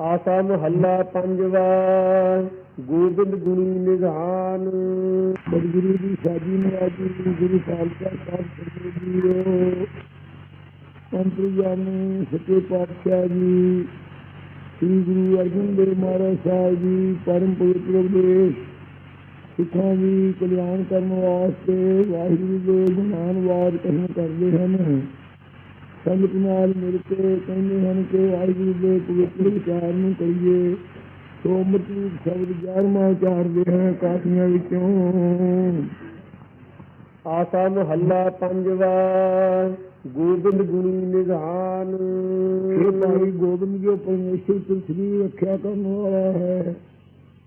ਆਸਾ ਮਹੱਲਾ ਪੰਜਵਾ, ਗੋਬਿੰਦ ਗੁਣੀ ਨਿਧਾਨ। ਸਤਿਗੁਰੂ ਦੀ ਸਾਜੀ ਨਿਆਜੀ ਗੁਰੂ ਖਾਲਸਾ ਸਾਹਿਬ ਜੀਓ। ਅੰਤਰਜਾਮੀ ਸੱਚੇ ਪਾਤਸ਼ਾਹ ਜੀ, ਸ੍ਰੀ ਗੁਰੂ ਅਰਜਨ ਦੇਵ ਮਹਾਰਾਜ ਸਾਹਿਬ ਜੀ, ਪਰਮ ਪਵਿੱਤਰ ਉਪਦੇਸ਼। ਸਿੱਖਾਂ ਦੀ ਕਲਿਆਣ ਕਰਨ ਵਾਸਤੇ ਵਾਹਿਗੁਰੂ ਦੇ ਗੁਣਾਨਵਾਦ ਕਥਨ ਕਰਦੇ ਹਨ। ਸੰਗਤ ਨਾਲ ਮਿਲ ਕੇ ਕਹਿੰਦੇ ਹਨ ਕਿ ਵਾਹਿਗੁਰੂ ਦੇ ਪਵਿੱਤਰ ਵਿਚਾਰ ਨੂੰ ਕਰੀਏ। ਸੋ ਰੂਪ ਸ਼ਬਦ ਗਿਆਰਵਾਂ ਉਚਾਰਦੇ ਹਨ ਕਾਸੀਆਂ ਵਿੱਚੋਂ। ਆਸਾ ਮਹੱਲਾ ਪੰਜਵਾ ਗੋਬਿੰਦ ਗੁਣੀ ਨਿਧਾਨ। ਇਹ ਭਾਈ ਗੋਬਿੰਦ ਜੋ ਪਰਮੇਸ਼ਰ ਪ੍ਰਿਥਵੀ ਰੱਖਿਆ ਕਰਨ ਵਾਲਾ ਹੈ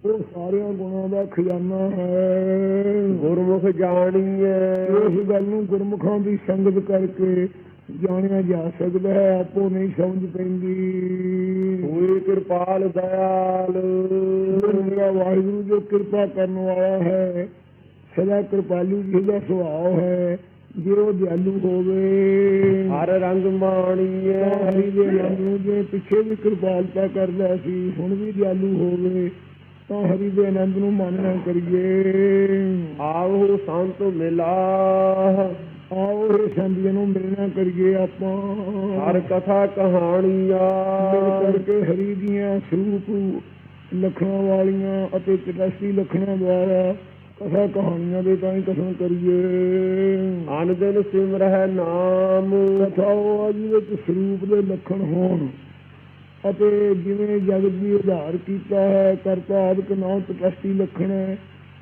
ਉਹ ਸਾਰਿਆਂ ਗੁਣਾਂ ਦਾ ਖਜ਼ਾਨਾ ਹੈ। ਗੁਰਮੁਖ ਜਾਣੀਐ। ਇਸ ਗੱਲ ਨੂੰ ਗੁਰਮੁਖਾਂ ਦੀ ਸੰਗਤ ਕਰਕੇ ਜਾਣਿਆ ਜਾ ਸਕਦਾ ਹੈ ਆਪੋ ਨਹੀਂ ਸਮਝ ਪੈਂਦੀ। ਹੋਏ ਕਿਰਪਾਲ ਦਇਆਲ। ਮੇਰਾ ਵਾਹਿਗੁਰੂ ਜੋ ਕਿਰਪਾ ਕਰਨ ਵਾਲਾ ਹੈ ਸਦਾ ਕਿਰਪਾਲੂ ਜੀ ਦਾ ਸੁਭਾਅ ਹੈ ਜੇ ਉਹ ਦਿਆਲੂ ਹੋਵੇ। ਹਰ ਰੰਗ ਮਾਣੀਐ ਤਾਂ ਹਰੀ ਦੇ ਰੰਗ ਨੂੰ ਜੇ ਪਿੱਛੇ ਵੀ ਕਿਰਪਾਲਤਾ ਕਰਦਾ ਸੀ ਹੁਣ ਵੀ ਦਿਆਲੂ ਹੋਵੇ ਤਾਂ ਹਰੀ ਦੇ ਆਨੰਦ ਨੂੰ ਮੰਨਣਾ ਕਰੀਏ। ਆਵੋ ਸੰਤ ਮਿਲਾ। ਆਓ ਇਹ ਸੰਦੀਆਂ ਨੂੰ ਮਿਲਣਾ ਕਰੀਏ ਆਪਾਂ। ਹਰ ਕਥਾ ਕਹਾਣੀਆਂ। ਮਿਲ ਕਰਕੇ ਹਰੀ ਦੀਆਂ ਸਰੂਪ ਲਖਣਾਂ ਵਾਲੀਆਂ ਅਤੇ ਤਟਸੀ ਲਖਣਾਂ ਦੁਆਰਾ ਕਥਾ ਕਹਾਣੀਆਂ ਦੇ ਤਾਂ ਹੀ ਕਥਨ ਕਰੀਏ। ਅਨ ਦਿਨ ਸਿਮਰਹਿ ਨਾਮ। ਕਥਾ ਉਹ ਵਿੱਚ ਸਰੂਪ ਦੇ ਲੱਖਣ ਹੋਣ ਅਤੇ ਜਿਵੇਂ ਜਗਤ ਦੀ ਉਧਾਰ ਕੀਤਾ ਹੈ ਕਰਤਾ ਆਦਿਕ ਨਾਮ ਤਟਸੀ ਲੱਖਣ ਹੈ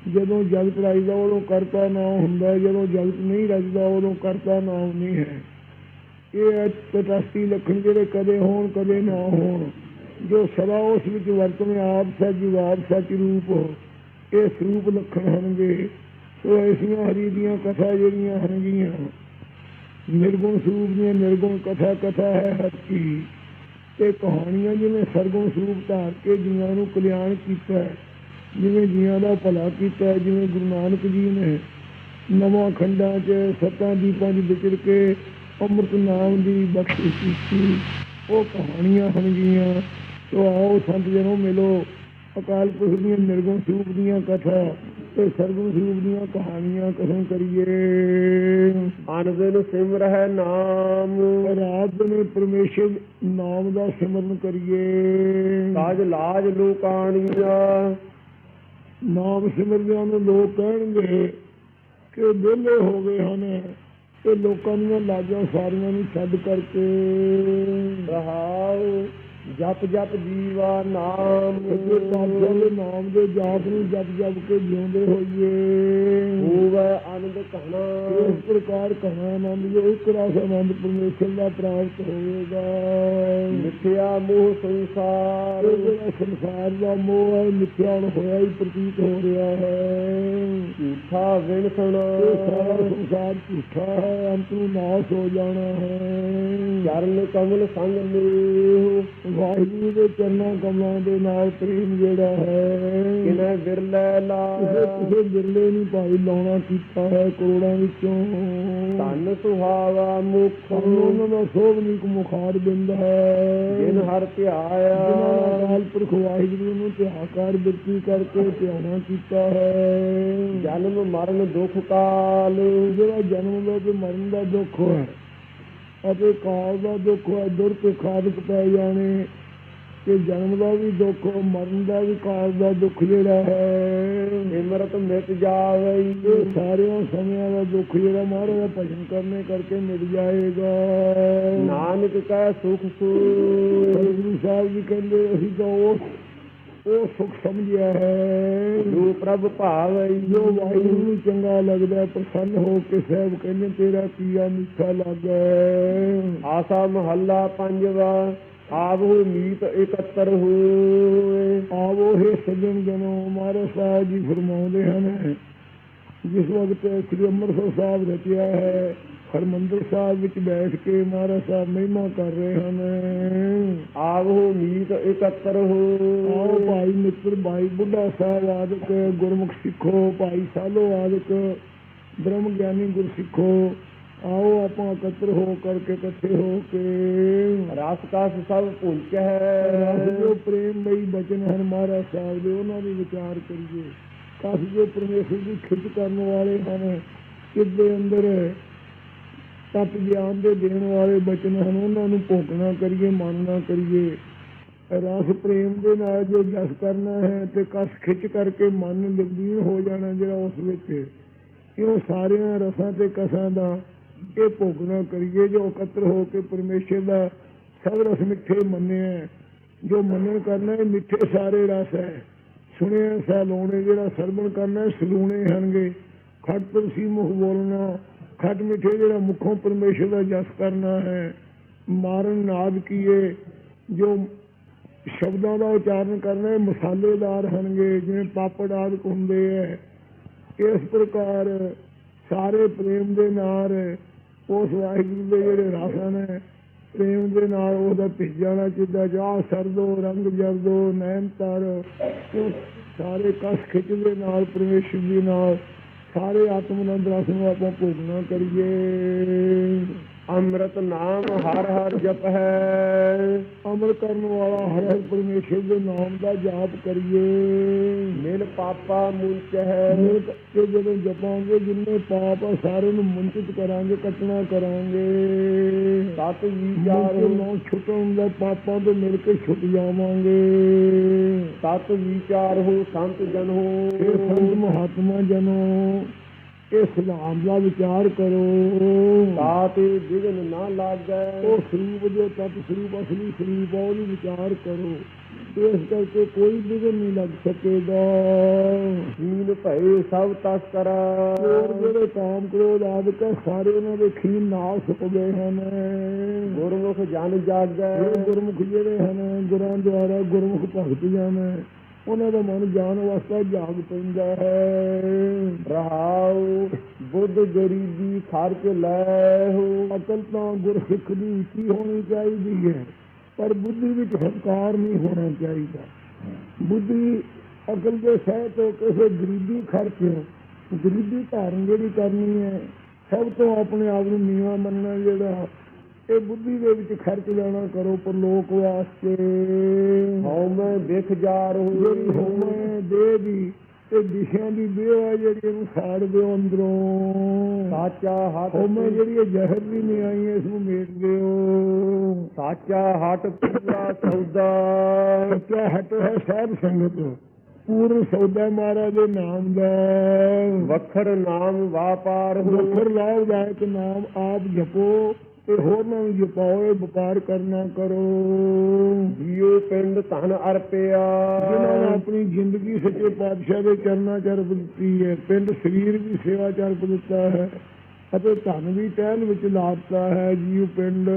ਜਦੋਂ ਜਗਤ ਰਚਦਾ ਉਦੋਂ ਕਰਤਾ ਨਾਮ ਹੁੰਦਾ ਜਦੋਂ ਜਗਤ ਨਹੀਂ ਰਚਦਾ ਉਦੋਂ ਕਰਤਾ ਨਾਮ ਨਹੀਂ ਹੈ। ਇਹ ਤਟਸੀ ਲੱਖਣ ਜਿਹੜੇ ਕਦੇ ਹੋਣ ਕਦੇ ਨਾ ਹੋਣ। ਜੋ ਸਦਾ ਉਸ ਵਿੱਚ ਵਰਤਵੇਂ ਆਪ ਸੱਚ ਆਪ ਸੱਚ ਰੂਪ। ਇਹ ਸਰੂਪ ਲੱਖਣ ਹਨਗੇ ਸੋ ਐਸੀਆਂ ਹਰੀ ਦੀਆਂ ਕਥਾ ਜਿਹੜੀਆਂ ਹਨਗੀਆਂ ਨਿਰਗੁਣ ਸਰੂਪ ਦੀਆਂ ਨਿਰਗੁਣ ਕਥਾ ਕਥਾ ਹੈ ਹਰ ਕੀ। ਤੇ ਕਹਾਣੀਆਂ ਜਿਵੇਂ ਸਰਗੁਣ ਸਰੂਪ ਧਾਰ ਕੇ ਜੀਵਾਂ ਨੂੰ ਕਲਿਆਣ ਕੀਤਾ ਹੈ, ਜਿਵੇਂ ਜੀਵਾਂ ਦਾ ਭਲਾ ਕੀਤਾ ਜਿਵੇਂ ਗੁਰੂ ਨਾਨਕ ਜੀ ਨੇ ਨਵਾਂ ਖੰਡਾਂ 'ਚ ਸੱਤਾਂ ਦੀਪਾਂ 'ਚ ਵਿਚਰ ਕੇ ਅੰਮ੍ਰਿਤ ਨਾਮ ਦੀ ਬਖਸ਼ਿਸ਼ ਕੀਤੀ। ਉਹ ਕਹਾਣੀਆਂ ਹਨ ਗੀਆਂ ਸੋ ਆਓ ਸੰਤ ਜਨੋ ਮਿਲੋ। ਅਕਾਲ ਪੁਰਖ ਦੀਆਂ ਨਿਰਗੁਣ ਸਰੂਪ ਦੀਆਂ ਕਥਾ ਤੇ ਸਰਗੁਣ ਸਰੂਪ ਦੀਆਂ ਕਹਾਣੀਆਂ ਕਥਨ ਕਰੀਏ। ਅਨ ਦਿਨ ਸਿਮਰਹਿ ਨਾਮ। ਰਾਤ ਨੇ ਪਰਮੇਸ਼ਰ ਨਾਮ ਦਾ ਸਿਮਰਨ ਕਰੀਏ। ਸਾਜ ਲਾਜ ਲੋਕਾਣੀਆਂ ਨਾਮ ਸਿਮਰਦਿਆਂ ਨੂੰ ਲੋਕ ਕਹਿਣਗੇ ਕਿ ਵਿਹਲੇ ਹੋ ਗਏ ਹਨ। ਤੇ ਲੋਕਾਂ ਦੀਆਂ ਲਾਜਾਂ ਸਾਰੀਆਂ ਨੂੰ ਛੱਡ ਕਰਕੇ। ਰਹਾਉ ਜਪ ਜਪ ਜੀਵਾ ਨਾਮ। ਦੇ ਨਾਮ ਦੇ ਜਾਪ ਨੂੰ ਜਪ ਜਪ ਕੇ ਜਿਉਂਦੇ ਹੋਈਏ। ਹੋਵੇ ਆਨੰਦ ਕਹਣਾ ਇਸ ਪ੍ਰਕਾਰ ਕਹਾਂ ਆਨੰਦ ਜੋ ਇੱਕ ਰਸ ਆਨੰਦ ਪਰਮੇਸ਼ਰ ਦਾ ਪ੍ਰਾਪਤ ਹੋਵੇਗਾ। ਮਿਥਿਆ ਮੋਹ ਸੰਸਾਰ। ਜਿਹੜਾ ਸੰਸਾਰ ਦਾ ਮੋਹ ਹੈ ਮਿਥਿਆ ਹੋਇਆ ਹੀ ਪ੍ਰਤੀਤ ਹੋ ਰਿਹਾ ਹੈ। ਝੂਠਾ ਵਿਣਸਣ ਸਾਰਾ ਸੰਸਾਰ ਝੂਠਾ ਹੈ ਅੰਤ ਨੂੰ ਨਾਸ਼ ਹੋ ਜਾਣਾ ਹੈ। ਚਰਨ ਕਮਲ ਸੰਗ ਮੇਹੁ। ਵਾਹਿਗੁਰੂ ਦੇ ਚਰਨਾਂ ਕਮਲਾਂ ਦੇ ਨਾਲ ਪ੍ਰੇਮ ਜਿਹੜਾ ਹੈ। ਕਿਨੇ ਵਿਰਲੇ ਲਾਇਆ ਕਿਸੇ ਬਿਰਲੇ ਨਹੀਂ ਭਾਈ ਲਾਉਣਾ ਕੀਤਾ ਹੈ ਕਰੋੜਾਂ ਵਿੱਚੋਂ। ਧਨ ਸੁਹਾਵਾ ਮੁਖ। ਉਹਨਾਂ ਦਾ ਸੋਭ ਨਹੀਂ ਕੋ ਮੁਖਾਰ ਬਿੰਦ ਹੈ। ਜਿਨ ਹਰ ਧਿਆਇਆ। ਅਕਾਲ ਪੁਰਖ ਵਾਹਿਗੁਰੂ ਨੂੰ ਧਿਆਕਾਰ ਬਿਰਤੀ ਕਰਕੇ ਧਿਆਨਾ ਕੀਤਾ ਹੈ। ਜਨਮ ਮਰਨ ਦੁਖ ਕਾਲ। ਜਿਹੜਾ ਜਨਮ ਦਾ ਤੇ ਮਰਨ ਦਾ ਦੁੱਖ ਹੈ। ਅਤੇ ਕਾਲ ਦਾ ਦੁੱਖ ਹੈ ਦੁਰ ਤੇ ਖਾਦਕ ਪੈ ਜਾਣੇ ਤੇ ਜਨਮ ਦਾ ਵੀ ਦੁੱਖ ਮਰਨ ਦਾ ਵੀ ਕਾਲ ਦਾ ਦੁੱਖ ਜਿਹੜਾ ਹੈ। ਸਿਮਰਤ ਮਿਟ ਜਾਵਈ। ਇਹ ਸਾਰਿਆਂ ਸਮਿਆਂ ਦਾ ਦੁੱਖ ਜਿਹੜਾ ਮਹਾਰਾਜ ਦਾ ਭਜਨ ਕਰਨੇ ਕਰਕੇ ਮਿਟ ਜਾਏਗਾ। ਨਾਨਕ ਕੈ ਸੁਖ ਸੂ ਗੁਰੂ ਸਾਹਿਬ ਜੀ ਕਹਿੰਦੇ ਅਸੀਂ ਤਾਂ ਉਹ ਉਹ ਸੁਖ ਸਮਝਿਆ ਹੈ। ਜੋ ਪ੍ਰਭ ਭਾਵਈ ਜੋ ਵਾਹਿਗੁਰੂ ਨੂੰ ਚੰਗਾ ਲੱਗਦਾ ਪ੍ਰਸੰਨ ਹੋ ਕੇ ਸਾਹਿਬ ਕਹਿੰਦੇ, ਤੇਰਾ ਕੀਆ ਮਿੱਠਾ ਲੱਗਾ। ਆਸਾ ਮਹੱਲਾ ਪੰਜਵਾ ਆਵਹੁ ਮੀਤ ਇਕੱਤਰ ਹੋਏ। ਆਵੋ ਹੈ ਸੱਜਣ ਜਨੋ, ਮਹਾਰਾਜ ਸਾਹਿਬ ਜੀ ਫਰਮਾਉਂਦੇ ਹਨ, ਜਿਸ ਵਕਤ ਸ੍ਰੀ ਅੰਮ੍ਰਿਤਸਰ ਸਾਹਿਬ ਰਚਿਆ ਹੈ ਹਰਮੰਦਰ ਸਾਹਿਬ ਵਿੱਚ ਬੈਠ ਕੇ ਮਹਾਰਾਜ ਸਾਹਿਬ ਮਹਿਮਾ ਕਰ ਰਹੇ ਹਨ। ਆਵਹੁ ਮੀਤ ਇਕੱਤਰ ਆਓ ਹੋਏ ਭਾਈ ਮਿੱਤਰ ਭਾਈ ਬੁੱਢਾ ਸਾਹਿਬ ਆਦਿਕ ਗੁਰਮੁਖ ਸਿੱਖੋ ਭਾਈ ਸਾਲੋ ਆਦਿਕ ਬ੍ਰਹਮ ਗਿਆਨੀ ਗੁਰ ਸਿੱਖੋ। ਆਓ ਆਪਾਂ ਇਕੱਤਰ ਹੋ ਕਰਕੇ ਇਕੱਠੇ ਹੋ ਕੇ। ਰਸ ਕਸ ਸਭ ਰਸ ਜੋ ਹੈ ਪ੍ਰੇਮ ਲਈ ਬਚਨ ਹਨ ਮਹਾਰਾਜ ਸਾਹਿਬ ਦੇ ਉਹਨਾਂ ਦੀ ਵਿਚਾਰ ਕਰੀਏ। ਕਸ ਜੋ ਪਰਮੇਸ਼ਰ ਦੀ ਖਿੱਚ ਕਰਨ ਵਾਲੇ ਹਨ ਕਿਤੇ ਅੰਦਰ ਤਤ ਗਿਆਨ ਦੇ ਦੇਣ ਵਾਲੇ ਬਚਨ ਹਨ, ਉਹਨਾਂ ਨੂੰ ਭੋਗਣਾ ਕਰੀਏ ਮੰਨਣਾ ਕਰੀਏ। ਰਸ ਪ੍ਰੇਮ ਦੇ ਨਾਲ ਜੋ ਜਸ ਕਰਨਾ ਹੈ ਤੇ ਕਸ ਖਿੱਚ ਕਰਕੇ ਮਨ ਲਗੀਨ ਹੋ ਜਾਣਾ ਜਿਹੜਾ ਉਸ ਵਿੱਚ ਕਿਉਂ ਸਾਰਿਆਂ ਰਸਾਂ ਤੇ ਕਸਾਂ ਦਾ ਇਹ ਭੋਗਣਾ ਕਰੀਏ, ਜੋ ਇਕੱਤਰ ਹੋ ਕੇ ਪਰਮੇਸ਼ਰ ਦਾ ਸਭ ਰਸ ਮਿੱਠੇ ਮੰਨਿਆ ਜੋ ਮੰਨਣ ਕਰਨਾ ਇਹ ਮਿੱਠੇ ਸਾਰੇ ਰਸ ਹੈ। ਸੁਣਿਆ ਸਾ ਲੋਣੇ ਜਿਹੜਾ ਸਰਵਣ ਕਰਨਾ, ਸਲੂਣੇ ਹਨਗੇ ਖੱਟ ਤੁਲਸੀ ਮੁਖ ਬੋਲਣਾ ਖੱਟ ਮਿੱਠੇ ਜਿਹੜਾ ਮੁਖੋਂ ਪਰਮੇਸ਼ਰ ਦਾ ਜਸ ਕਰਨਾ ਹੈ, ਮਾਰਨ ਨਾਦ ਕੀਏ, ਜੋ ਸ਼ਬਦਾਂ ਦਾ ਉਚਾਰਨ ਕਰਨਾ ਮਸਾਲੇਦਾਰ ਹਨਗੇ ਜਿਵੇਂ ਪਾਪੜ ਆਦਿਕ ਹੁੰਦੇ ਹੈ। ਇਸ ਪ੍ਰਕਾਰ ਸਾਰੇ ਪ੍ਰੇਮ ਦੇ ਨਾਲ ਉਸ ਵਾਹਿਗੁਰੂ ਦੇ ਜਿਹੜੇ ਰਸ ਨੇ ਪ੍ਰੇਮ ਦੇ ਨਾਲ ਉਹਦਾ ਭਿੱਜ ਜਾਣਾ ਚਾਹੀਦਾ ਜਾ, ਸਰਦੋ, ਰੰਗ ਜਰਦੋ, ਨੈਣ ਤਰ, ਉਹ ਸਾਰੇ ਕਸ ਖਿੱਚ ਦੇ ਨਾਲ ਪਰਮੇਸ਼ਰ ਦੇ ਨਾਲ ਸਾਰੇ ਆਤਮਨੰਦ ਰਸ ਨੂੰ ਆਪਾਂ ਭੋਗਣਾ ਕਰੀਏ। ਅੰਮ੍ਰਿਤ ਨਾਮ ਹਰ ਹਰ ਜਪ। ਹੈ ਅਮਲ ਕਰਨ ਵਾਲਾ ਹਰ ਹਰ ਪਰਮੇਸ਼ਰ ਦੇ ਨਾਮ ਦਾ ਜਾਪ ਕਰੀਏ। ਮਿਲ ਪਾਪਾ ਮੁੰਚ ਹੈ ਕੇ ਜਦੋਂ ਜਪਾਂਗੇ ਜਿੰਨੇ ਪਾਪ ਆ ਸਾਰੇ ਨੂੰ ਮੁੰਚਿਤ ਕਰਾਂਗੇ ਕੱਟਣਾ ਕਰਾਂਗੇ। ਸਤ ਵਿਚਾਰ ਨੌ ਛੁੱਟਣ ਦਾ ਪਾਪਾਂ ਤੋਂ ਮਿਲ ਕੇ ਛੁੱਟ ਜਾਵਾਂਗੇ। ਸਤ ਵਿਚਾਰ ਹੋ ਸੰਤ ਜਨ ਹੋ। ਸੰਤ ਮਹਾਤਮਾ ਜਨੋ ਇਹ ਸਲਾਮ ਦਾ ਵਿਚਾਰ ਕਰੋ। ਤਾਤੇ ਵਿਗਨ ਨਾ ਲਾਗੈ। ਉਹ ਸਰੂਪ ਜੋ ਤਤ ਸਰੂਪ ਅਸਲੀ ਸਰੂਪ ਆ ਉਹਦੀ ਵਿਚਾਰ ਕਰੋ। ਇਸ ਕਰਕੇ ਕੋਈ ਵਿਗਨ ਨਹੀਂ ਲੱਗ ਸਕੇਗਾ। ਦੀਨ ਭਏ ਸਭ ਤਸ ਕਰਾ। ਹੋਰ ਜਿਹੜੇ ਕਾਮ ਕ੍ਰੋਧ ਆਦਿਕ ਹੈ, ਸਾਰੇ ਉਹਨਾਂ ਦੇ ਖੀਨ ਨਾਲ ਸੁੱਕ ਗਏ ਹਨ। ਗੁਰਮੁਖ ਜਨ ਜਾਗੈ। ਇਹ ਗੁਰਮੁਖ ਜਿਹੜੇ ਹਨ ਗੁਰਾਂ ਦੁਆਰਾ ਗੁਰਮੁਖ ਭਗਤ ਜਨ ਉਹਨਾਂ ਦਾ ਮਨ ਜਾਣ ਵਾਸਤੇ ਜਾਗ ਪੈਂਦਾ ਹੈ। ਰਹਾਉ, ਬੁੱਧ ਗਰੀਬੀ ਖਰਚ ਲੈ ਹੋ। ਅਕਲ ਤਾਂ ਗੁਰਸਿੱਖ ਦੀ ਉੱਚੀ ਹੋਣੀ ਚਾਹੀਦੀ ਹੈ, ਪਰ ਬੁੱਧੀ ਵਿੱਚ ਹੰਕਾਰ ਨਹੀਂ ਹੋਣਾ ਚਾਹੀਦਾ। ਬੁੱਧੀ ਅਕਲ ਦੇ ਸਹਿਤ ਹੋ ਕਿਸੇ ਗਰੀਬੀ ਖਰਚ ਗਰੀਬੀ ਧਾਰਨ ਜਿਹੜੀ ਕਰਨੀ ਹੈ, ਸਭ ਤੋਂ ਆਪਣੇ ਆਪ ਨੂੰ ਨੀਵਾ ਮੰਨਣਾ ਜਿਹੜਾ ਇਹ ਬੁੱਧੀ ਦੇ ਵਿੱਚ ਖਰਚ ਲੈਣਾ ਕਰੋ ਪਰਲੋਕ ਵਾਸਤੇ। ਹਉ ਮੈਂ ਦੇਖ ਜਾ ਜਿਹੜੀ ਰਹੀ ਹੋਵੇ ਦੇਹ ਦੀ ਤੇ ਦਿਸ਼ਾ ਦੀ ਦੇਹ ਹੈ ਜਿਹੜੀ ਇਹਨੂੰ ਸਾੜ ਦਿਓ ਅੰਦਰੋਂ। ਸਾਚਾ ਹੱਥ ਹੋਮੇ ਜਿਹੜੀ ਇਹ ਜ਼ਹਿਰ ਵੀ ਨਹੀਂ ਆਈ ਇਸ ਨੂੰ ਮੇਟ ਦਿਓ। ਸਾਚਾ ਹੱਟ ਪੂਰਾ ਸੌਦਾ। ਸੱਚਾ ਹਟ ਹੈ ਸਾਧ ਸੰਗਤ? ਪੂਰਨ ਸੌਦਾ ਮਹਾਰਾਜ ਦੇ ਨਾਮ ਦਾ। ਵਖਰ ਨਾਮ ਵਾਪਾਰ ਵਖਰ ਲਾਭਦਾਇਕ ਨਾਮ ਆਪ ਜਪੋ। ਤੇ ਹੋਰ ਨੂੰ ਜਪਾਓ ਵਪਾਰ ਕਰਨਾ ਕਰੋ। ਜੀਉ ਪਿੰਡ ਧਨ ਅਰਪਿਆ। ਜਿਨ੍ਹਾਂ ਨੇ ਆਪਣੀ ਜ਼ਿੰਦਗੀ ਸੱਚੇ ਪਾਤਸ਼ਾਹ ਦੇ ਚਰਨਾਂ ਚ ਅਰਪ ਦਿੱਤੀ ਹੈ ਪਿੰਡ ਸਰੀਰ ਵੀ ਸੇਵਾ ਚ ਅਰਪ ਦਿੱਤਾ ਹੈ ਅਤੇ ਧਨ ਵੀ ਟਹਿਲ ਵਿੱਚ ਲਾਤਾ ਹੈ ਜੀਉ ਪਿੰਡ।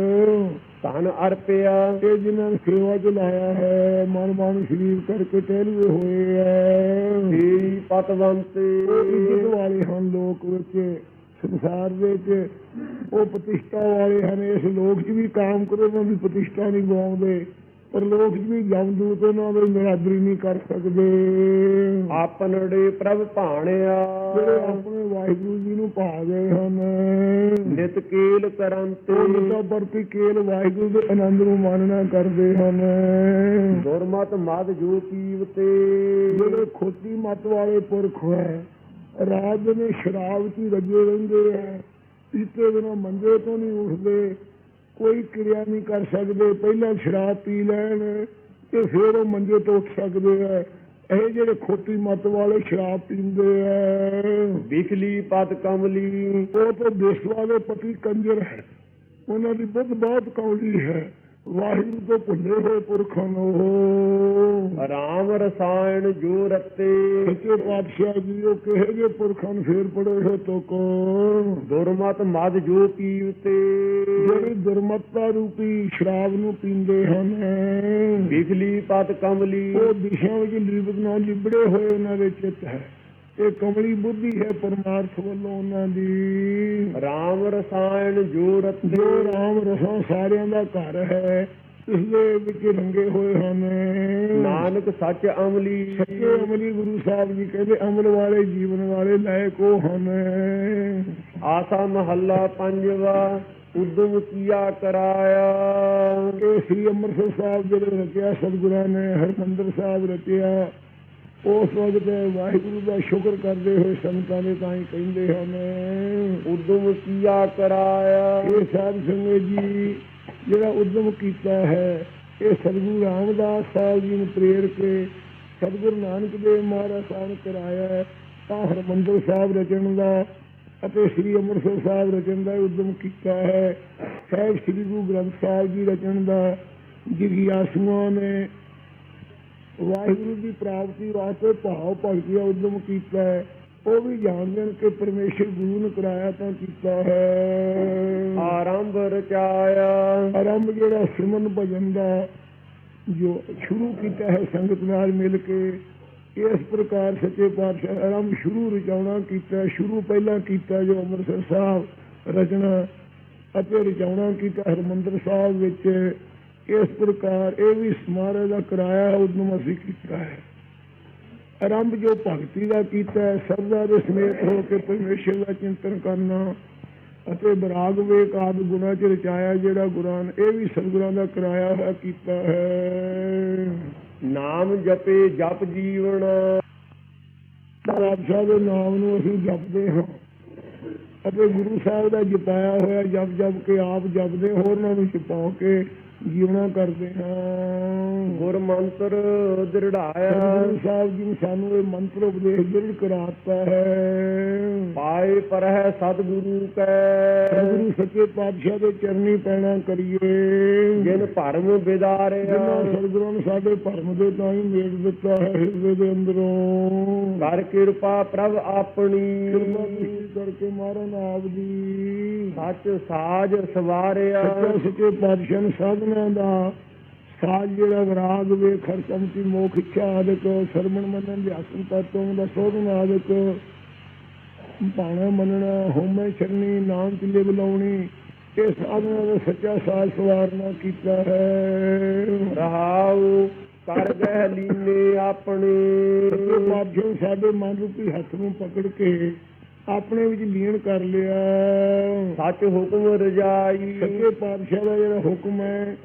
ਧਨ ਅਰਪਿਆ। ਇਹ ਜਿਨ੍ਹਾਂ ਨੇ ਸੇਵਾ ਚ ਲਾਇਆ ਹੈ ਮਨ ਮਨ ਸਰੀਰ ਕਰਕੇ ਟਹਿਲਵੇ ਹੋਏ ਹੈ। ਤੇਰੀ ਪਤਵੰਤੇ। ਉਹ ਇੱਜ਼ਤ ਵਾਲੇ ਹਨ ਲੋਕ ਵਿੱਚ। ਸੰਸਾਰ ਵਿੱਚ ਉਹ ਪ੍ਰਤਿਸ਼ਠਾ ਵਾਲੇ ਹਨ ਇਸ ਲੋਕ 'ਚ ਵੀ ਕਾਮ ਕਰੋ ਉਹਨਾਂ ਦੀ ਪ੍ਰਤਿਸ਼ਠਾ ਨਹੀਂ ਗਵਾਉਂਦੇ ਪਰ ਲੋਕ 'ਚ ਵੀ ਜਮਦੂਤ ਉਹਨਾਂ ਦੀ ਨਿਰਾਦਰੀ ਨਹੀਂ ਕਰ ਸਕਦੇ। ਆਪਨੜੇ ਪ੍ਰਭ ਭਾਣਿਆ। ਜਿਹੜੇ ਆਪਣੇ ਵਾਹਿਗੁਰੂ ਜੀ ਨੂੰ ਭਾ ਗਏ ਹਨ। ਨਿਤ ਕੇਲ ਕਰੰਤੇ ਉਹ ਨਿਤਾ ਪ੍ਰਤੀ ਕੇਲ ਵਾਹਿਗੁਰੂ ਦੇ ਆਨੰਦ ਨੂੰ ਮਾਨਣਾ ਕਰਦੇ ਹਨ। ਦੁਰਮਤ ਮਦ ਜੋ ਪੀਵਤੇ ਜਿਹੜੇ ਖੋਤੀ ਮਤ ਵਾਲੇ ਪੁਰਖ ਹੈ ਰਾਤ ਨੇ ਸ਼ਰਾਬ 'ਚ ਹੀ ਲੱਗੇ ਰਹਿੰਦੇ ਹੈ ਪੀਤੇ ਬਿਨਾਂ ਮੰਜੇ ਤੋਂ ਨਹੀਂ ਉੱਠਦੇ। ਕੋਈ ਕਿਰਿਆ ਨਹੀਂ ਕਰ ਸਕਦੇ। ਪਹਿਲਾਂ ਸ਼ਰਾਬ ਪੀ ਲੈਣ ਤੇ ਫਿਰ ਉਹ ਮੰਜੇ ਤੋਂ ਉੱਠ ਸਕਦੇ ਹੈ ਇਹ ਜਿਹੜੇ ਖੋਤੀ ਮਤ ਵਾਲੇ ਸ਼ਰਾਬ ਪੀਂਦੇ ਹੈ ਵਿਖਲੀ ਪਦ ਕਮਲੀ ਉਹ ਤਾਂ ਦੇਸ਼ਵਾ ਦੇ ਪਤੀ ਕੰਜਰ ਹੈ। ਉਹਨਾਂ ਦੀ ਬੁੱਧ ਬਹੁਤ ਕੌਲੀ ਹੈ। ਵਾਹਿਗੁਰੂ ਤੋਂ ਭੁੱਲੇ ਹੋਏ ਪੁਰਖਾਂ ਨੂੰ। ਰਾਮ ਰਸਾਇਣ ਜੋ ਰਤੇ। ਸੱਚੇ ਪਾਤਸ਼ਾਹ ਜੀ ਉਹ ਕਿਹੇ ਜੇ ਪੁਰਖਾਂ ਨੂੰ ਫੇਰ ਪੜੇ ਹੋ ਤੋ ਕੋ? ਦੁਰਮਤ ਮਦ ਜੋ ਪੀਵਤੇ ਜਿਹੜੀ ਦੁਰਮਤਤਾ ਰੂਪੀ ਸ਼ਰਾਬ ਨੂੰ ਪੀਂਦੇ ਹਨ। ਵਿਖਲੀ ਪਦ ਕਮਲੀ। ਉਹ ਦਿਸ਼ਾ ਵਿੱਚ ਲਿਬਤ ਨਾਲ ਲਿਬੜੇ ਹੋਏ ਉਹਨਾਂ ਦੇ ਚਿੱਤ ਹੈ। ਇਹ ਕਮਲੀ ਬੁੱਧੀ ਹੈ ਪਰਮਾਰਥ ਵੱਲੋਂ ਉਹਨਾਂ ਦੀ। ਰਾਮ ਰਸਾਇਣ ਜੋ ਰਤੇ ਜੋ ਰਾਮ ਰਸਾਂ ਸਾਰਿਆਂ ਦਾ ਘਰ ਹੈ ਇਸ ਦੇ ਵਿੱਚ ਰੰਗੇ ਹੋਏ ਹਨ। ਨਾਨਕ ਸੱਚ ਅਮਲੀ। ਸੱਚੇ ਅਮਲੀ ਗੁਰੂ ਸਾਹਿਬ ਜੀ ਕਹਿੰਦੇ ਅਮਲ ਵਾਲੇ ਜੀਵਨ ਵਾਲੇ ਲਾਇਕ ਉਹ ਹਨ। ਆਸਾ ਮਹੱਲਾ ਪੰਜਵਾ ਉਦਮ ਕੀਆ ਕਰਾਇਆ। ਇਹ ਸ੍ਰੀ ਅੰਮ੍ਰਿਤਸਰ ਸਾਹਿਬ ਜਿਹੜੇ ਰਚਿਆ ਸਤਿਗੁਰਾਂ ਨੇ ਹਰਮੰਦਰ ਸਾਹਿਬ ਰਚਿਆ ਉਸ ਵਕਤ ਵਾਹਿਗੁਰੂ ਦਾ ਸ਼ੁਕਰ ਕਰਦੇ ਹੋਏ ਸੰਤਾਂ ਦੇ ਤਾਂ ਹੀ ਕਹਿੰਦੇ ਹਨ, ਉਦਮ ਕੀਆ ਕਰਾਇਆ? ਇਹ ਸਾਧ ਸੰਗਤ ਜੀ, ਜਿਹੜਾ ਉਦਮ ਕੀਤਾ ਹੈ, ਇਹ ਸਤਿਗੁਰੂ ਰਾਮਦਾਸ ਸਾਹਿਬ ਜੀ ਨੂੰ ਪ੍ਰੇਰ ਕੇ ਸਤਿਗੁਰੂ ਨਾਨਕ ਦੇਵ ਮਹਾਰਾਜ ਸਾਹਿਬ ਨੇ ਕਰਾਇਆ ਤਾਂ ਹਰਮੰਦਰ ਸਾਹਿਬ ਰਚਣ ਦਾ ਅਤੇ ਸ੍ਰੀ ਅੰਮ੍ਰਿਤਸਰ ਸਾਹਿਬ ਰਚਣ ਦਾ ਉਦਮ ਕੀਤਾ ਹੈ। ਸਾਹਿਬ ਸ੍ਰੀ ਗੁਰੂ ਗ੍ਰੰਥ ਸਾਹਿਬ ਜੀ ਰਚਣ ਦਾ ਜਿਗਿਆਸੂਆਂ ਨੇ ਵਾਹਿਗੁਰੂ ਦੀ ਪ੍ਰਾਪਤੀ ਵਾਸਤੇ ਭਾਵ ਭਗਤੀ ਦਾ ਉਦਮ ਕੀਤਾ ਹੈ। ਉਹ ਵੀ ਜਾਣਦੇ ਹਨ ਕਿ ਪਰਮੇਸ਼ਰ ਗੁਰੂ ਨੇ ਕਰਾਇਆ ਤਾਂ ਕੀਤਾ ਹੈ। ਆਰੰਭ ਰਚਾਇਆ। ਆਰੰਭ ਜਿਹੜਾ ਸਿਮਨ ਭਜਨ ਦਾ ਜੋ ਸ਼ੁਰੂ ਕੀਤਾ ਹੈ ਸੰਗਤ ਨਾਲ ਮਿਲ ਕੇ ਇਸ ਪ੍ਰਕਾਰ ਸੱਚੇ ਪਾਤਸ਼ਾਹ ਆਰੰਭ ਸ਼ੁਰੂ ਰਚਾਉਣਾ ਕੀਤਾ ਸ਼ੁਰੂ ਪਹਿਲਾਂ ਕੀਤਾ ਜੋ ਅੰਮ੍ਰਿਤਸਰ ਸਾਹਿਬ ਰਚਨਾ ਅਤੇ ਰਚਾਉਣਾ ਕੀਤਾ ਹਰਮੰਦਰ ਸਾਹਿਬ ਵਿੱਚ। ਇਸ ਪ੍ਰਕਾਰ ਇਹ ਵੀ ਸਮਾਰੋਹ ਦਾ ਕਰਾਇਆ ਹੈ ਉਦਮ ਅਸੀਂ ਕੀਤਾ ਹੈ। ਆਰੰਭ ਜੋ ਭਗਤੀ ਦਾ ਕੀਤਾ ਹੈ ਸਰਦਾ ਦੇ ਸਮੇਤ ਹੋ ਕੇ ਪਰਮੇਸ਼ਰ ਦਾ ਚਿੰਤਨ ਕਰਨਾ ਅਤੇ ਬਰਾਗ ਵੇਕ ਆਦਿ ਗੁਣਾ ਚ ਰਚਾਇਆ ਜਿਹੜਾ ਗੁਰਾਂ ਇਹ ਵੀ ਸਤਿਗੁਰਾਂ ਦਾ ਕਰਾਇਆ ਹੋਇਆ ਕੀਤਾ ਹੈ। ਨਾਮ ਜਪੇ ਜਪ ਜੀਵਨ। ਬਾਦਸ਼ਾਹ ਦੇ ਨਾਮ ਨੂੰ ਅਸੀਂ ਜਪਦੇ ਹਾਂ। ਅਤੇ ਗੁਰੂ ਸਾਹਿਬ ਦਾ ਜਪਾਇਆ ਹੋਇਆ ਜਪ ਜਪ ਕੇ ਆਪ ਜਪਦੇ ਹੋਰਨਾਂ ਨੂੰ ਛਪਾਉ ਕੇ ਜੀਵਨਾ ਕਰਦੇ ਹਾਂ ਗੁਰ ਮੰਤਰ ਦ੍ਰਿੜਾਇਆ। ਗੁਰੂ ਸਾਹਿਬ ਜੀ ਨੇ ਸਾਨੂੰ ਇਹ ਮੰਤਰ ਉਪਦੇਸ਼ ਦ੍ਰਿੜ ਕਰਾਤਾ ਹੈ। ਪਾਏ ਪਰਹਿ ਸਤਿਗੁਰੂ ਕੈ। ਗੁਰੂ ਸੱਚੇ ਪਾਤਸ਼ਾਹ ਦੇ ਚਰਨੀ ਪੈਣਾ ਕਰੀਏ। ਜਿਨ ਭਰਮ ਵਿਦਾਰਿਆ ਜਿਨ੍ਹਾਂ ਸਤਿਗੁਰਾਂ ਨੇ ਸਾਡੇ ਭਰਮ ਦੇ ਤਾਂ ਹੀ ਮੇੜ ਦਿੱਤਾ ਹੈ ਹਿਰਦੇ ਦੇ ਅੰਦਰੋਂ। ਕਰ ਕਿਰਪਾ ਪ੍ਰਭ ਆਪਣੀ। ਕਿਰਪਾ ਕਰਕੇ ਮਾਰਨ ਆਪ ਦੀ। ਸੱਚ ਸਾਜ ਸਵਾਰਿਆ। ਸੱਚੇ ਪਾਤਸ਼ਾਹ ਨੇ ਸਾਧਨਾ ਦਾ ਸਾਜ ਜਿਹੜਾ ਵਿਰਾਗ ਵੇ ਖਰਚੰਤੀ ਮੋਖ ਇੱਛਾ ਆਦਿਕ ਸਰਮਣ ਮੰਨਣ ਦੇ ਆਸਨ ਤਤੋਂ ਦਾ ਸੋਧਨ ਆਦਿਕ। ਪਾਣਾ ਮੰਨਣਾ ਹੋਮੇ ਛਰਨੀ ਨਾਮ ਚਿਲੇ ਬੁਲਾਉਣੀ ਇਹ ਸਾਧਨਾ ਦਾ ਸੱਚਾ ਸਾਜ ਸਵਾਰਨਾ ਕੀਤਾ ਹੈ। ਰਹਾਉ ਕਰ ਗਹਿ ਲੀਨੇ ਆਪਣੇ। ਨੇ ਸਾਡੇ ਮਨ ਰੂਪੀ ਹੱਥ ਨੂੰ ਪਕੜ ਕੇ ਆਪਣੇ ਵਿੱਚ ਲੀਨ ਕਰ ਲਿਆ। ਸੱਚ ਹੁਕਮ ਰਜਾਈ। ਸੱਚੇ ਪਾਤਸ਼ਾਹ ਦਾ ਜਿਹੜਾ ਹੁਕਮ ਹੈ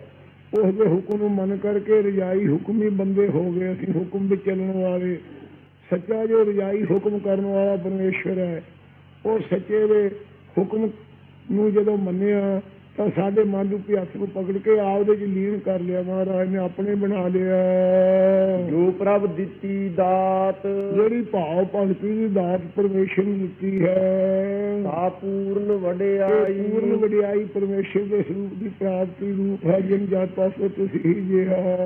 ਉਸ ਦੇ ਹੁਕਮ ਨੂੰ ਮੰਨ ਕਰਕੇ ਰਜਾਈ ਹੁਕਮੀ ਬੰਦੇ ਹੋ ਗਏ ਅਸੀਂ ਹੁਕਮ ਵਿੱਚ ਚੱਲਣ ਵਾਲੇ। ਸੱਚਾ ਜੋ ਰਜਾਈ ਹੁਕਮ ਕਰਨ ਵਾਲਾ ਪਰਮੇਸ਼ਵਰ ਹੈ ਉਹ ਸੱਚੇ ਦੇ ਹੁਕਮ ਨੂੰ ਜਦੋਂ ਮੰਨਿਆ ਤਾਂ ਸਾਡੇ ਮਨ ਰੂਪੀ ਹੱਥ ਨੂੰ ਪਕੜ ਕੇ ਆਪਦੇ ਚ ਲੀਨ ਕਰ ਲਿਆ ਮਹਾਰਾਜ ਨੇ ਆਪਣੇ ਬਣਾ ਲਿਆ। ਜੋ ਪ੍ਰਭ ਦਿੱਤੀ ਦਾਤ ਜਿਹੜੀ ਭਾਵ ਭਗਤੀ ਦੀ ਦਾਤ ਪਰਮੇਸ਼ਰ ਨੂੰ ਦਿੱਤੀ ਹੈ। ਸਾ ਪੂਰਨ ਵਡਿਆਈ। ਪੂਰਨ ਵਡਿਆਈ ਪਰਮੇਸ਼ਰ ਦੇ ਸਰੂਪ ਦੀ ਪ੍ਰਾਪਤੀ ਰੂਪ ਹੈ ਜਿਨ ਜਤ ਪਾਸੇ ਤੁਸੀਂ ਹੀ ਜਿਹਾ।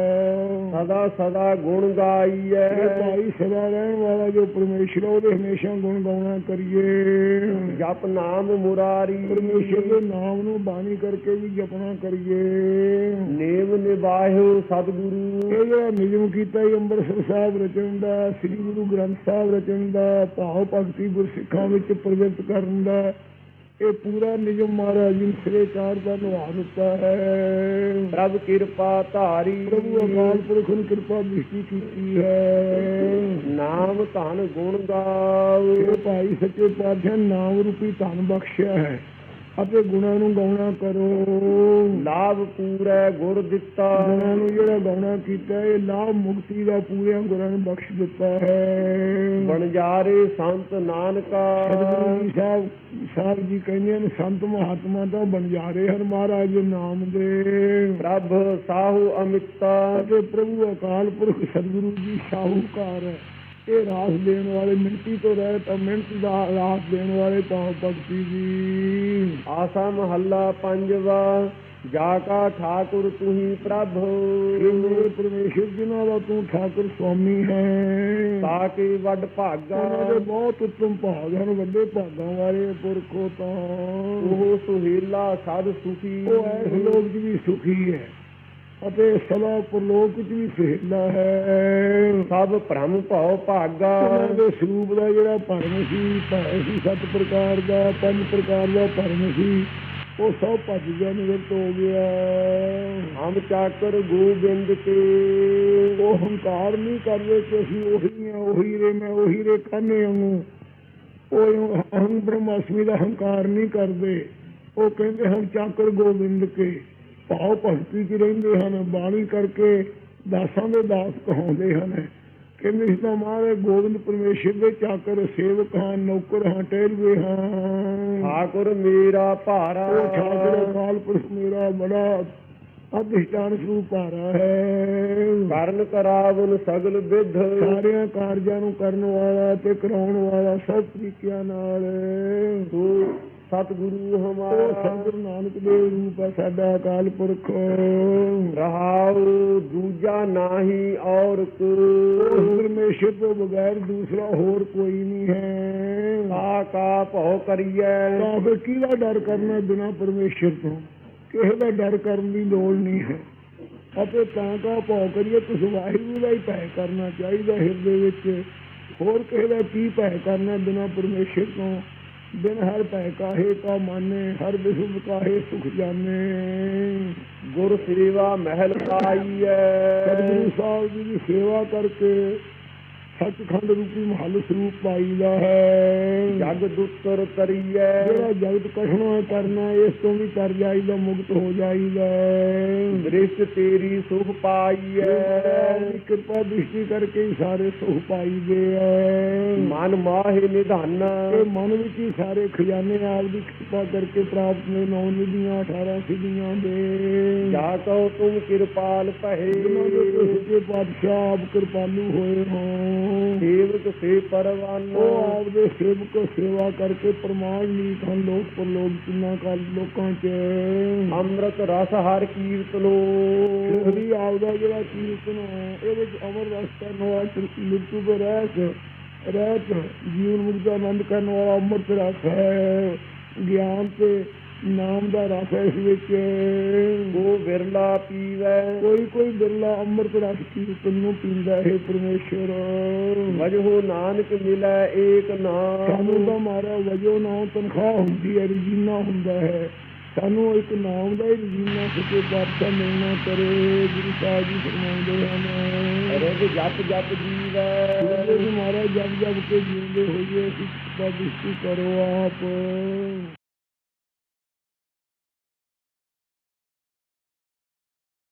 ਸਦਾ ਸਦਾ ਗੁਣ ਗਾਈਐ। ਇਹ ਭਾਈ ਸਦਾ ਰਹਿਣ ਵਾਲਾ ਜੋ ਪਰਮੇਸ਼ਰ ਹੈ, ਉਹਦੇ ਹਮੇਸ਼ਾ ਗੁਣ ਗਾਉਣਾ ਕਰੀਏ। ਜਪ ਨਾਮ ਮੁਰਾਰੀ। ਪਰਮੇਸ਼ਰ ਦੇ ਨਾਮ ਨੂੰ ਬਾਣੀ ਕਰਕੇ ਵੀ ਜਪਣਾ ਕਰੀਏ। ਨੇਮ ਨਿਵਾਹਿਓ ਸਤਿਗੁਰੂ। ਇਹ ਜਿਹੜਾ ਨਿਯਮ ਕੀਤਾ ਹੈ ਅੰਮ੍ਰਿਤਸਰ ਸਾਹਿਬ ਰਚਣ ਦਾ ਸ੍ਰੀ ਗੁਰੂ ਗ੍ਰੰਥ ਸਾਹਿਬ ਰਚਣ ਦਾ ਭਾਵ ਭਗਤੀ ਗੁਰਸਿੱਖਾਂ ਵਿੱਚ ਪ੍ਰਵਿਰਤ ਕਰਨ ਦਾ ਇਹ ਪੂਰਾ ਨਿਯਮ ਮਹਾਰਾਜ ਜੀ ਨੇ ਸਿਰੇ ਚਾਰ ਦਾ ਨਿਭਾ ਦਿੱਤਾ ਹੈ। ਪ੍ਰਭ ਕਿਰਪਾ ਧਾਰੀ। ਪ੍ਰਭੂ ਅਕਾਲ ਪੁਰਖ ਨੇ ਕਿਰਪਾ ਦ੍ਰਿਸ਼ਟੀ ਕੀਤੀ ਹੈ। ਨਾਮ ਧਨ ਗੁਣ ਇਹ ਭਾਈ ਸੱਚੇ ਪਾਤਸ਼ਾਹ ਨਾਮ ਰੂਪੀ ਧਨ ਬਖਸ਼ਿਆ ਹੈ। ਅਤੇ ਗੁਣਾਂ ਨੂੰ ਗਾਉਣਾ ਕਰੋ। ਲਾਭ ਪੂਰੈ ਗੁਰ ਦਿੱਤਾ। ਗੁਣਾਂ ਨੂੰ ਜਿਹੜਾ ਗਾਉਣਾ ਕੀਤਾ ਇਹ ਲਾਭ ਮੁਕਤੀ ਦਾ ਪੂਰਿਆਂ ਗੁਰਾਂ ਨੇ ਬਖਸ਼ ਦਿੱਤਾ ਹੈ। ਬਣਜਾਰੇ ਸੰਤ ਨਾਨਕਾ। ਸਤਿਗੁਰੂ ਸਾਹਿਬ ਸਾਹਿਬ ਜੀ ਕਹਿੰਦੇ ਨੇ ਸੰਤ ਮਹਾਤਮਾ ਤਾਂ ਬਣ ਜਾ ਰਹੇ ਹਨ ਮਹਾਰਾਜ ਦੇ ਨਾਮ ਦੇ। ਪ੍ਰਭ ਸਾਹੂ ਅਮਿਤਾ। ਅਤੇ ਪ੍ਰਭੂ ਅਕਾਲ ਪੁਰਖ ਸਤਿਗੁਰੂ ਜੀ ਸ਼ਾਹੂਕਾਰ ਹੈ। ਇਹ ਰਾਸ ਦੇਣ ਵਾਲੇ ਮਿੰਟੀ ਤੋਂ ਰਹਿ ਤਾਂ ਮਿੰਟ ਦਾ ਰਾਸ ਦੇਣ ਵਾਲੇ ਭਾਵ ਭਗਤੀ ਜੀ। ਆਸਾ ਮਹੱਲਾ ਪੰਜਵਾ ਜਾ ਕਾ ਠਾਕੁਰ ਤੁਹੀ ਪ੍ਰਭ। ਮੇਰੇ ਪਰਮੇਸ਼ਰ ਜਿਨ੍ਹਾਂ ਦਾ ਤੂੰ ਠਾਕੁਰ ਸੁਆਮੀ ਹੈ। ਤਾਕੇ ਵੱਡ ਭਾਗਾ। ਦੇ ਬਹੁਤ ਉੱਤਮ ਭਾਗ ਹਨ ਵੱਡੇ ਭਾਗਾਂ ਵਾਲੇ ਪੁਰਖੋ ਤਾਂ। ਉਹ ਸੁਹੇਲਾ ਸਦ ਸੁਖੀ। ਉਹ ਐਸ ਲੋਕ 'ਚ ਵੀ ਸੁਖੀ ਹੈ। ਅਤੇ ਸਦਾ ਪਰਲੋਕ 'ਚ ਵੀ ਸਹਿਲਾ ਹੈ। ਸਭ ਭ੍ਰਮ ਭਉ ਭਾਗਾ। ਦੇ ਸਰੂਪ ਦਾ ਜਿਹੜਾ ਭਰਮ ਸੀ ਭੈ ਸੀ ਸੱਤ ਪ੍ਰਕਾਰ ਦਾ ਪੰਜ ਪ੍ਰਕਾਰ ਦਾ ਭਰਮ ਸੀ ਉਹ ਸਭ ਭੱਜ ਗਿਆ ਨਿਵਰਤ ਹੋ ਗਿਆ। ਹਮ ਚਾਕਰ ਗੋਬਿੰਦ ਕੇ ਉਹ ਹਮ ਹੰਕਾਰ ਨਹੀਂ ਕਰਦੇ ਕਿ ਅਸੀਂ ਉਹੀ ਆ ਉਹੀ ਰੇ ਮੈਂ ਉਹੀ ਰੇ ਕਾਨੇ ਨੂੰ ਉਹ ਅਹੰ ਬ੍ਰਹਮਾਸਮੀ ਦਾ ਹੰਕਾਰ ਨਹੀਂ ਕਰਦੇ। ਉਹ ਕਹਿੰਦੇ ਹਨ ਚਾਕਰ ਗੋਬਿੰਦ ਕੇ। ਭਾਵ ਭਗਤੀ ਚ ਰਹਿੰਦੇ ਹਨ ਬਾਣੀ ਕਰਕੇ ਦਾਸਾਂ ਦੇ ਦਾਸ ਕਹਾਉਂਦੇ ਹਨ। ਕਹਿੰਦੇ ਇਸ ਦਾ ਮਾਰੇ ਗੋਬਿੰਦ ਪਰਮੇਸ਼ਰ ਦੇ ਚਾਕਰ ਸੇਵਕ ਹਾਂ ਨੌਕਰ ਹਾਂ ਟਹਿਲਵੇ ਹਾਂ। ਠਾਕੁਰ ਮੇਰਾ ਭਾਰਾ। ਠਾਕੁਰ ਅਕਾਲ ਪੁਰਖ ਮੇਰਾ ਬੜਾ ਅਧਿਸ਼ਟਾਨ ਸਰੂਪ ਭਾਰਾ ਹੈ। ਕਰਨ ਕਰਾਵਨ ਸਗਲ ਵਿਧ ਸਾਰਿਆਂ ਕਾਰਜਾਂ ਨੂੰ ਕਰਨ ਵਾਲਾ ਤੇ ਕਰਾਉਣ ਵਾਲਾ ਸਭ ਤਰੀਕਿਆਂ ਨਾਲ। ਤੂੰ ਸਤਿਗੁਰੂ ਹਮਾਰਾ। ਸਤਿਗੁਰੂ ਨਾਨਕ ਦੇਵ ਰੂਪ ਹੈ ਸਾਡਾ ਅਕਾਲ ਪੁਰਖ। ਰਹਾਉ ਦੂਜਾ ਨਾਹੀ ਔਰ ਕੋ ਪਰਮੇਸ਼ਰ ਤੋਂ ਬਗੈਰ ਦੂਸਰਾ ਹੋਰ ਕੋਈ ਨਹੀਂ ਹੈ। ਕਾ ਕਾ ਭਉ ਕਰੀਐ। ਤਾਂ ਫਿਰ ਕਿਹਦਾ ਡਰ ਕਰਨਾ ਬਿਨਾ ਪਰਮੇਸ਼ਰ ਤੋਂ? ਕਿਸੇ ਦਾ ਡਰ ਕਰਨ ਦੀ ਲੋੜ ਨਹੀਂ ਹੈ। ਅਤੇ ਤਾਂ ਕਾ ਭਾਉ ਕਰੀਏ ਤੁਸ ਵਾਹਿਗੁਰੂ ਦਾ ਹੀ ਭੈ ਕਰਨਾ ਚਾਹੀਦਾ ਹਿਰਦੇ ਵਿੱਚ। ਹੋਰ ਕਿਸੇ ਦਾ ਕੀ ਭੈ ਕਰਨਾ ਬਿਨਾ ਪਰਮੇਸ਼ਰ ਤੋਂ? ਬਿਨ ਹਰ ਭੈ ਕਾਹੇ ਕਾ ਮਾਨੇ ਹਰ ਬਿਸੁਭ ਕਾਹੇ ਸੁਖ ਜਾਣੇ। ਗੁਰ ਸੇਵਾ ਮਹਿਲ ਪਾਈਐ। ਸਤਿਗੁਰੂ ਸਾਹਿਬ ਜੀ ਦੀ ਸੇਵਾ ਕਰਕੇ ਸੱਚਖੰਡ ਰੂਪੀ ਮਹੱਲ ਸਰੂਪ ਪਾਈਦਾ ਹੈ। ਜਗ ਦੁੱਤਰ ਕਰੀਐ ਜਿਹੜਾ ਜਗਤ ਕਸ਼ਣਾ ਕਰਨਾ ਇਸ ਤੋਂ ਵੀ ਤਰ ਜਾਈਦਾ ਮੁਕਤ ਹੋ ਜਾਈਦਾ। ਦ੍ਰਿਸ਼ ਤੇਰੀ ਸੁਖ ਪਾਈਐ। ਦੀ ਕਿਰਪਾ ਦ੍ਰਿਸ਼ਟੀ ਕਰਕੇ ਸਾਰੇ ਸੁਖ ਪਾਈਦੇ ਐ। ਮਨ ਮਾਹਿ ਨਿਧਾਨ। ਤੇ ਮਨ ਵਿੱਚ ਹੀ ਸਾਰੇ ਖਜ਼ਾਨੇ ਆਪ ਦੀ ਕਿਰਪਾ ਕਰਕੇ ਪ੍ਰਾਪਤ ਨੇ ਨੌ ਨਿਧੀਆਂ 18 ਸਿੱਧੀਆਂ ਦੇ। ਜਾ ਕਉ ਤੁਮ ਕਿਰਪਾਲ ਤੇ ਸੱਚੇ ਪਾਤਸ਼ਾਹ ਆਪ ਕਿਰਪਾਲੂ ਹੋਏ ਹੋਂ ਸੇਵਕ ਸੇ ਪਰਵਾਨ ਉਹ ਆਪ ਦੇ ਸੇਵਕ ਸੇਵਾ ਕਰਕੇ ਪ੍ਰਮਾਣ ਨੀਤ ਹਨ ਲੋਕ ਪਰਲੋਕ ਕਿੰਨਾ ਕਾਲ ਲੋਕਾਂ ਚ। ਅੰਮ੍ਰਿਤ ਰਸ ਹਰ ਕੀਰਤਨੋ ਉਹਦੀ ਆਪ ਦਾ ਜਿਹੜਾ ਕੀਰਤਨ ਹੈ ਇਹਦੇ ਵਿੱਚ ਅਮਰ ਰਸ ਕਰਨ ਵਾਲਾ ਮ੍ਰਿਤੂ ਦੇ ਰਹਿਤ ਰਹਿਤ ਜੀਵਨ ਮੁਕਤ ਆਨੰਦ ਕਰਨ ਵਾਲਾ ਅੰਮ੍ਰਿਤ ਰਸ ਹੈ। ਗਿਆਨ ਤੇ ਨਾਮ ਦਾ ਰਸ ਇਸ ਵਿੱਚ। ਉਹ ਵਿਰਲਾ ਪੀਵੈ। ਕੋਈ ਕੋਈ ਬਿਰਲਾ ਅੰਮ੍ਰਿਤ ਰਸ ਕੀਰਤਨ ਨੂੰ ਪੀਂਦਾ ਹੈ ਪਰਮੇਸ਼ਰ ਵਜਹੁ ਨਾਨਕ ਮਿਲੈ ਏਕ ਸਾਨੂੰ ਨਾਮ ਤਾਂ ਮਾਰਾ ਵਜੋ ਨਾ ਤਨਖਾਹ ਹੁੰਦੀ ਹੈ ਰਜੀਨਾ ਹੁੰਦਾ ਹੈ। ਸਾਨੂੰ ਇੱਕ ਨਾਮ ਦਾ ਹੀ ਰਜੀਨਾ ਸੱਚੇ ਪਾਤਸ਼ਾਹ ਮਿਲਣਾ ਕਰੇ ਗੁਰੂ ਸਾਹਿਬ ਜੀ ਫਰਮਾਉਂਦੇ ਹਨ। ਰਗ ਜਪ ਜਪ ਜੀਵੈ। ਗੁਰੂ ਜੀ ਮਹਾਰਾਜ ਜਪ ਜਪ ਕੇ ਜਿਉਂਦੇ ਹੋਈਏ ਕਿਰਪਾ ਦ੍ਰਿਸ਼ਟੀ ਕਰੋ ਆਪ।